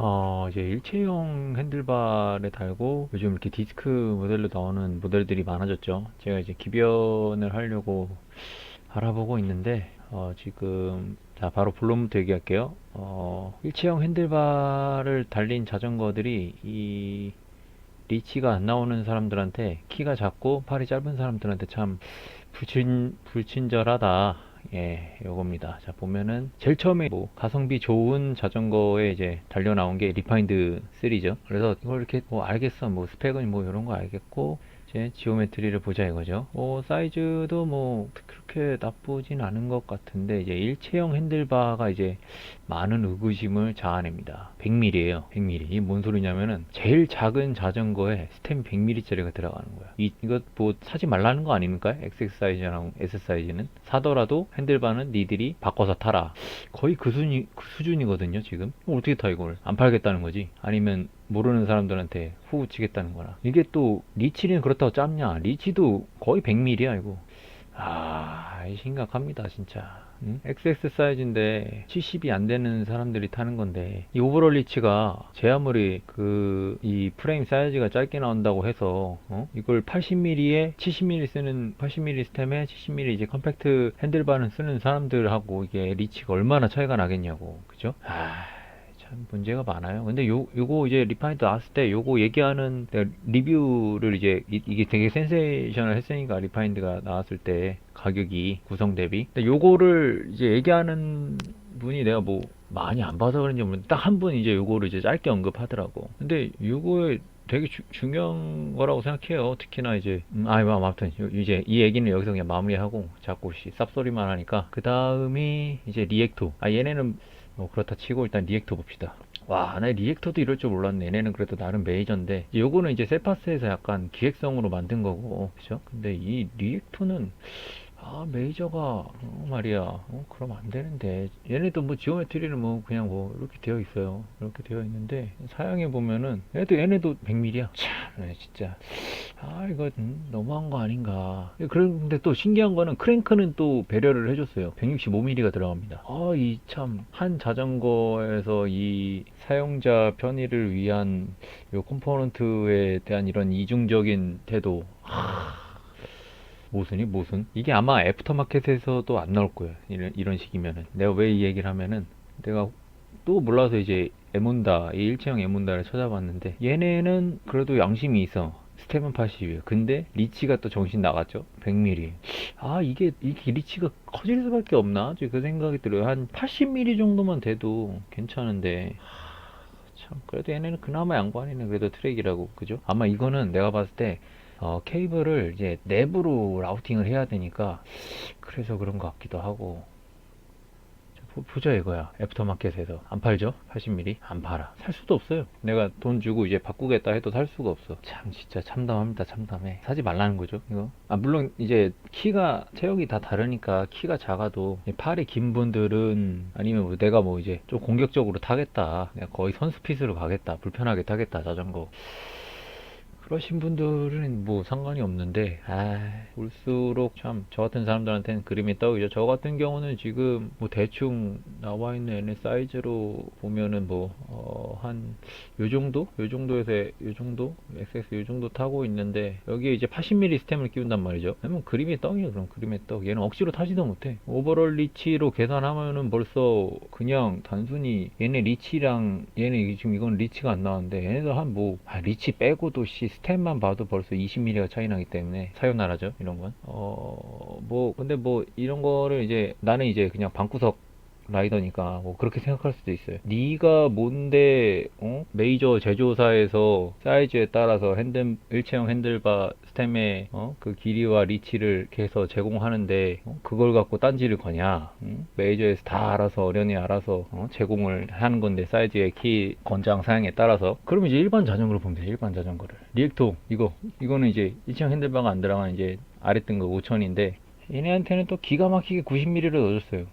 어, 이제 일체형 핸들바를 달고 요즘 이렇게 디스크 모델로 나오는 모델들이 많아졌죠. 제가 이제 기변을 하려고 알아보고 있는데, 어, 지금, 자, 바로 본론부터 얘기할게요. 어, 일체형 핸들바를 달린 자전거들이 이 리치가 안 나오는 사람들한테 키가 작고 팔이 짧은 사람들한테 참 불친, 불친절하다. 예, 요겁니다. 자, 보면은 제일 처음에 뭐 가성비 좋은 자전거에 이제 달려 나온 게 리파인드 3죠. 그래서 이걸 이렇게 뭐 알겠어. 뭐 스펙은 뭐 이런 거 알겠고 이제 지오메트리를 보자 이거죠. 뭐 사이즈도 뭐 그렇게 나쁘진 않은 것 같은데 이제 일체형 핸들바가 이제 많은 의구심을 자아냅니다. 100mm예요. 100mm. 이뭔 소리냐면은 제일 작은 자전거에 스템 100mm짜리가 들어가는 거야. 이 이거 뭐 사지 말라는 거 아닙니까? XX 사이즈랑 S 사이즈는 사더라도 핸들바는 니들이 바꿔서 타라. 거의 그 수준이 그 수준이거든요, 지금. 어떻게 타 이걸? 안 팔겠다는 거지? 아니면 모르는 사람들한테 후 치겠다는 거나. 이게 또 리치는 그렇다고 짧냐? 리치도 거의 100mm야 이거. 아, 심각합니다, 진짜. 응? XX 사이즈인데 70이 안 되는 사람들이 타는 건데 이 오버롤 리치가 제 아무리 그 이 프레임 사이즈가 짧게 나온다고 해서 어? 이걸 80mm에 70mm 쓰는 80mm 스템에 70mm 이제 컴팩트 핸들바는 쓰는 사람들하고 이게 리치가 얼마나 차이가 나겠냐고 그죠? 아, 참 문제가 많아요. 근데 요 요거 이제 리파인드 나왔을 때 요거 얘기하는 리뷰를 이제 이, 게 되게 센세이션을 했으니까 리파인드가 나왔을 때 가격이 구성 대비. 근데 요거를 이제 얘기하는 분이 내가 뭐 많이 안 봐서 그런지 모르겠는데 딱 한 분 이제 요거를 이제 짧게 언급하더라고. 근데 요거에 되게 주- 중요한 거라고 생각해요. 특히나 이제 음, 아이 뭐 아무튼 요- 이제 이 얘기는 여기서 그냥 마무리하고 자꾸 씨 쌉소리만 하니까 그 다음이 이제 리액토. 아 얘네는 뭐 그렇다 치고 일단 리액터 봅시다. 와, 나 리액터도 이럴 줄 몰랐네. 얘네는 그래도 나름 메이저인데, 이제 요거는 이제 세파스에서 약간 기획성으로 만든 거고, 그죠? 근데 이 리액터는, 아, 메이저가, 어, 말이야. 어, 그럼 안 되는데. 얘네도 뭐 지오메트리는 뭐 그냥 뭐 이렇게 되어 있어요. 이렇게 되어 있는데, 사양해 보면은, 얘도, 얘네도 100mm야. 참, 네, 진짜. 아, 이거 음, 너무한 거 아닌가. 그런데 또 신기한 거는 크랭크는 또 배려를 해줬어요. 165mm가 들어갑니다. 아, 이 참, 한 자전거에서 이 사용자 편의를 위한 요 컴포넌트에 대한 이런 이중적인 태도. 하, 모순이 모순? 이게 아마 애프터마켓에서도 안 나올 거예요. 이런, 이런 식이면은. 내가 왜 이 얘기를 하면은, 내가 또 몰라서 이제 에몬다, 이 일체형 에몬다를 찾아봤는데, 얘네는 그래도 양심이 있어. 스텝은 80이에요. 근데 리치가 또 정신 나갔죠. 100mm. 아 이게 이게 리치가 커질 수밖에 없나? 저그 생각이 들어요. 한 80mm 정도만 돼도 괜찮은데. 하, 참 그래도 얘네는 그나마 양반이네. 그래도 트랙이라고 그죠? 아마 이거는 내가 봤을 때 어, 케이블을 이제 내부로 라우팅을 해야 되니까 그래서 그런 것 같기도 하고. 보자 이거야. 애프터마켓에서 안 팔죠? 80mm 안 팔아. 살 수도 없어요. 내가 돈 주고 이제 바꾸겠다 해도 살 수가 없어. 참 진짜 참담합니다. 참담해. 사지 말라는 거죠. 이거. 아 물론 이제 키가 체형이 다 다르니까 키가 작아도 팔이 긴 분들은 아니면 뭐 내가 뭐 이제 좀 공격적으로 타겠다. 거의 선수 핏으로 가겠다. 불편하게 타겠다. 자전거. 그러신 분들은 뭐 상관이 없는데, 아, 볼수록 참, 저 같은 사람들한테는 그림이 떡이죠. 저 같은 경우는 지금 뭐 대충 나와 있는 얘네 사이즈로 보면은 뭐, 어, 한, 요 정도? 요 정도에서, 요 정도? XX 요 정도 타고 있는데, 여기에 이제 80mm 스템을 끼운단 말이죠. 그러면 그림이 떡이에요, 그럼 그림의 떡. 얘는 억지로 타지도 못해. 오버롤 리치로 계산하면은 벌써 그냥 단순히 얘네 리치랑, 얘네 지금 이건 리치가 안 나왔는데, 얘네들 한 뭐, 아, 리치 빼고도 씨, 스텝만 봐도 벌써 20mm가 차이 나기 때문에, 사요나라죠, 이런 건. 어, 뭐, 근데 뭐, 이런 거를 이제, 나는 이제 그냥 방구석 라이더니까 뭐 그렇게 생각할 수도 있어요. 네가 뭔데 어? 메이저 제조사에서 사이즈에 따라서 핸들 일체형 핸들바 스템의 어? 그 길이와 리치를 해서 제공하는데 어? 그걸 갖고 딴지를 거냐? 응? 메이저에서 다 알아서 어련히 알아서 어? 제공을 하는 건데 사이즈의 키 권장 사양에 따라서 그러면 이제 일반 자전거를 보면 돼. 일반 자전거를 리액토 이거 이거는 이제 일체형 핸들바가 안 들어간 이제 아래 등급 5000인데 얘네한테는 또 기가 막히게 90mm를 넣어줬어요.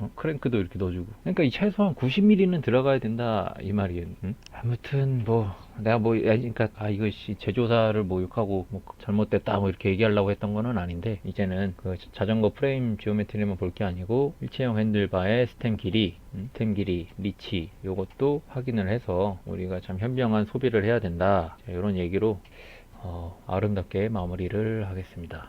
어? 크랭크도 이렇게 넣어주고. 그러니까 이 최소한 90mm는 들어가야 된다 이 말이에요. 응? 아무튼 뭐 내가 뭐 야, 그러니까 아씨 제조사를 뭐 욕하고 뭐 잘못됐다 뭐 이렇게 얘기하려고 했던 거는 아닌데 이제는 그 자전거 프레임 지오메트리만 볼 게 아니고 일체형 핸들바의 스템 길이, 음, 스템 길이, 리치 요것도 확인을 해서 우리가 참 현명한 소비를 해야 된다. 자, 이런 얘기로 어, 아름답게 마무리를 하겠습니다.